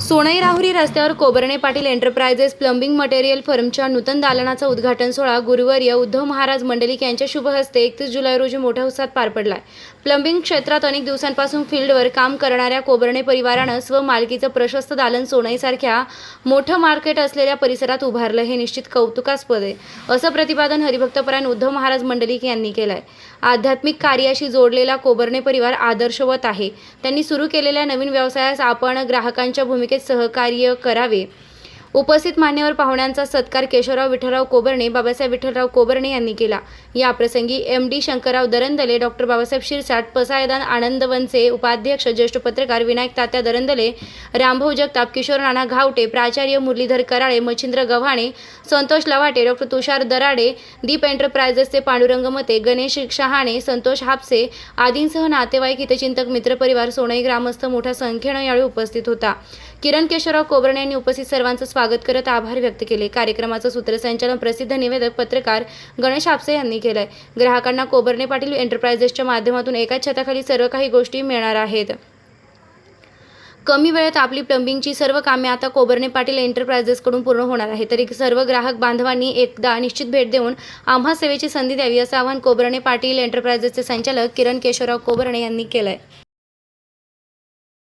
सोनई राहुरी रस्त्यावर कोबरणे Patil enterprises plumbing material फर्मच्या नूतन दालनाचा उद्घाटन सोहळा गुरुवर्य उद्धव महाराज मंडलिक यांच्या शुभ हस्ते एकतीस जुलै रोजी मोठ्या उत्साहात पार पडलाय. प्लंबिंग क्षेत्रात अनेक दिवसांपासून फील्डवर काम करणाऱ्या कोबरणे परिवारानं स्वमालकीचं प्रशस्त दालन सोनईसारख्या मोठं मार्केट असलेल्या परिसरात उभारलं हे निश्चित कौतुकास्पद आहे असं प्रतिपादन हरिभक्तपरायण उद्धव महाराज मंडलिक यांनी केलंय. आध्यात्मिक कार्याशी जोडलेला कोबरणे परिवार आदर्शवत आहे. त्यांनी सुरू केलेल्या नवीन व्यवसायास आपण ग्राहकांच्या भूमिकेत सहकार्य करावे. उपस्थित मान्यवर पाहुण्यांचा सत्कार केशवराव विठ्ठलराव कोबर्णे बाबासाहेब विठ्ठलराव कोबर्णे यांनी केला. या प्रसंगी M D Shankarrao Darandale doctor Babasaheb Shirsat पसायदान आनंदवनचे उपाध्यक्ष ज्येष्ठ पत्रकार विनायक तात्या दरंदले रामभाऊ जगताप किशोर नाना घावटे प्राचार्य मुरलीधर कराळे मच्छिंद्र गव्हाणे संतोष लवाटे डॉक्टर तुषार दराडे दीप एंटरप्राइजेसचे पांडुरंग मते गणेश शहाणे संतोष हापसे आदींसह नातेवाईक हितचिंतक मित्रपरिवार सोनई ग्रामस्थ मोठ्या संख्येनं यावेळी उपस्थित होता. किरण केशवराव कोबरणे यांनी उपस्थित सर्वांचं स्वागत करत आभार व्यक्त केले. कार्यक्रमाचं सूत्रसंचालन प्रसिद्ध निवेदक पत्रकार गणेश आपसे यांनी केलंय. ग्राहकांना कोबरणे पाटील एंटरप्राइजेसच्या माध्यमातून एकाच छताखाली सर्व काही गोष्टी मिळणार आहेत. कमी वेळेत आपली प्लंबिंगची सर्व कामे आता कोबरणे पाटील एंटरप्राइजेसकडून पूर्ण होणार आहे तरी सर्व ग्राहक बांधवांनी एकदा निश्चित भेट देऊन आम्हा सेवेची संधी द्यावी असं आवाहन कोबरणे पाटील एंटरप्राइजेसचे संचालक किरण केशवराव कोबरणे यांनी केलं आहे